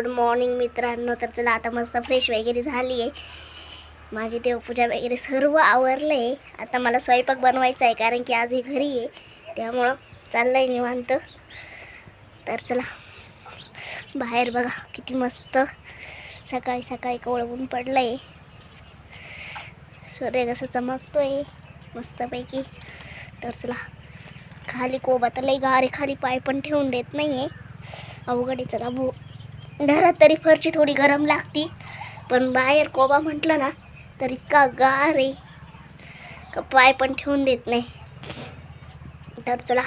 Good morning मित्रांनो. तर चला आता मस्त फ्रेश वगैरे झाली आहे माझी देवपूजा वगैरे सर्व आवरलं आहे आता मला स्वयंपाक बनवायचा आहे कारण की आज हे घरी आहे. त्यामुळं चाललं आहे निवांत. तर चला बाहेर बघा किती मस्त सकाळी सकाळी कोळवून पडलं आहे सूर्य कसं चमकतोय मस्तपैकी. तर चला खाली कोबा तर लई गारे खाली पाय पण ठेवून देत नाही आहे अवघड आहे चला भू घरात तरी फरची थोडी गरम लागती. पण बाहेर कोबा म्हटलं ना तर इतका गार आहे. का पाय पण ठेवून देत नाही. तर चला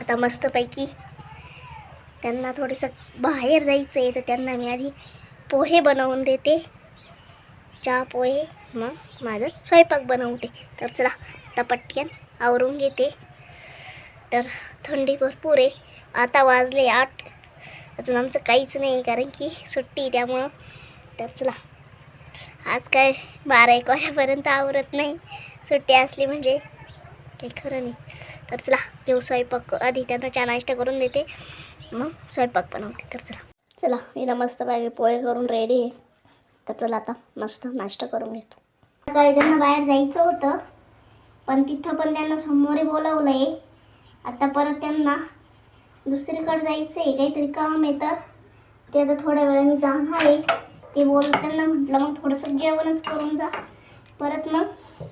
आता मस्तपैकी त्यांना थोडंसं बाहेर जायचं आहे तर त्यांना मी आधी पोहे बनवून देते. चहा पोहे मग माझं स्वयंपाक बनवते. तर चला आता पटक्यान आवरून घेते. तर थंडी भरपूर आहे. आता वाजले आठ. अजून आमचं काहीच नाही कारण की सुट्टी त्यामुळं. तर चला. आज काय बारा एक वाजेपर्यंत आवरत नाही. सुट्टी असली म्हणजे काही खरं नाही. तर चला येऊ स्वयंपाक. आधी त्यांना चहा नाश्ता करून देते. मग स्वयंपाक बनवते तर चला. चला इथं मस्त पाहिजे पोहे करून रेडी आहे. तर चला आता मस्त नाश्ता करून घेतो. सकाळी त्यांना बाहेर जायचं होतं. पण तिथं पण त्यांना समोरे बोलावलं आहे आता परत त्यांना दुसरीकडे जायचं आहे काहीतरी काम येतं ते आता थोड्या वेळाने जाणार आहे. ते बोल त्यांना म्हटलं मग थोडंसं जेवणच करून जा. परत मग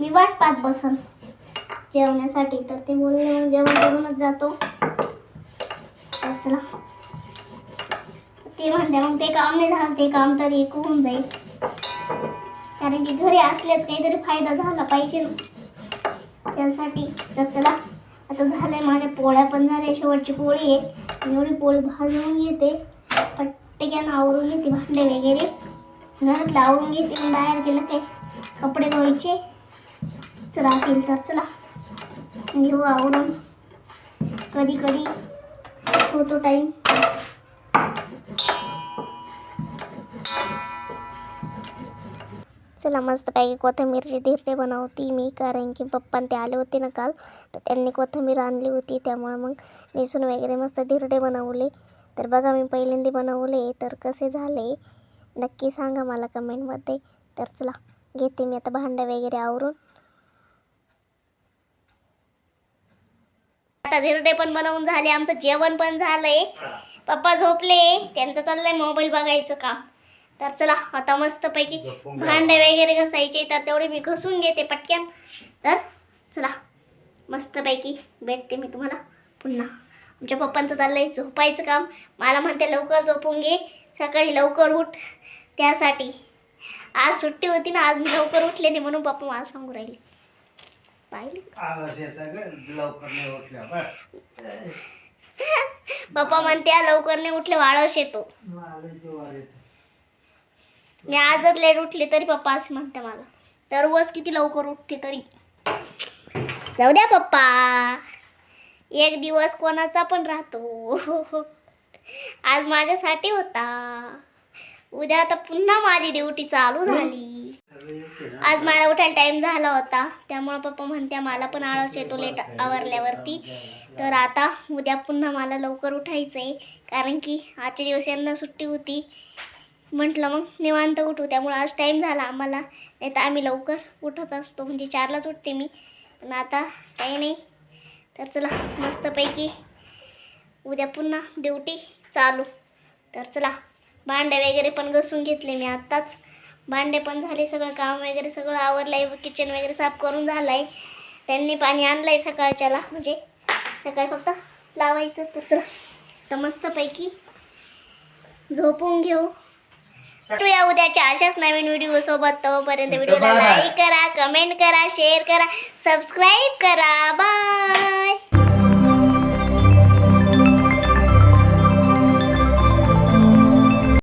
मी वाट पाहत बसन जेवण्यासाठी. तर ते बोलले मग जेवण करूनच जातो. चला. ते म्हणते मग ते काम नाही झालं ते काम तरी एक होऊन जाईल. कारण की घरी असल्याच काहीतरी फायदा झाला पाहिजे त्यासाठी तर चला. तर झालंय माझ्या पोळ्या पण झाल्या शेवटची पोळी आहे. मी एवढी पोळी भाजवून घेते पट्ट्यानं आवरून घेते भांडे वगैरे. घरात आवरून घेते बाहेर गेलं ते कपडे धुवायचे. राहतील तर चला. घेऊ आवरून. कधी कधी होतो टाईम चला मस्तपैकी कोथिंबीरची धिरडे बनवती मी कारण की पप्पा ते आले होते ना काल तर त्यांनी कोथिंबीर आणली होती त्यामुळे मग नेसून वगैरे मस्त धिरडे बनवले. तर बघा मी पहिल्यांदा बनवले तर कसे झाले? नक्की सांगा मला कमेंटमध्ये. तर चला घेते मी आता भांडं वगैरे आवरून. आता धिरडे पण बनवून झाले आमचं जेवण पण झालंय. पप्पा झोपले त्यांचं चाललंय मोबाईल बघायचं काम. तर चला आता मस्तपैकी भांडे वगैरे घसायचे तर तेवढे मी घसून घेते पटक्यान. तर चला मस्तपैकी भेटते मी तुम्हाला पुन्हा. आमच्या पप्पांचं चाललंय झोपायचं काम. मला म्हणते लवकर झोपून घे. सकाळी लवकर उठ. त्यासाठी. आज सुट्टी होती ना आज मी लवकर उठले नाही म्हणून पप्पा मला सांगू राहिले. पप्पा म्हणते लवकर नाही उठले वाळस येतं. मी आजच लेट उठले तरी पप्पा असं म्हणते मला. दररोज किती लवकर उठते तरी. जाऊ द्या पप्पा. एक दिवस कोणाचा पण राहतो. आज माझ्यासाठी होता. उद्या आता पुन्हा माझी ड्युटी चालू झाली. आज मला उठायला टाइम झाला होता. त्यामुळं पप्पा म्हणत्या मला पण आळस येतो लेट आवरल्यावरती. तर आता उद्या पुन्हा मला लवकर उठायचं आहे कारण की आजच्या दिवस यांना सुट्टी होती. म्हटलं मग निवांत उठू त्यामुळे आज टाईम झाला आम्हाला. नाही तर आम्ही लवकर उठत असतो म्हणजे चारलाच उठते मी. पण आता काही नाही. तर चला मस्तपैकी उद्या पुन्हा ड्युटी चालू. तर चला भांडे वगैरे पण घसून घेतले मी आत्ताच. भांडे पण झाले सगळं काम वगैरे सगळं आवरलं आहे किचन वगैरे साफ करून झालं आहे त्यांनी पाणी आणलं आहे सकाळच्याला म्हणजे सकाळी फक्त लावायचं. तर चला तर मस्तपैकी झोपून घेऊ. भेटूया उद्याच्या अशाच नवीन व्हिडिओ सोबत. तोपर्यंत व्हिडिओला. लाईक करा कमेंट करा शेअर करा सबस्क्राईब करा. बाय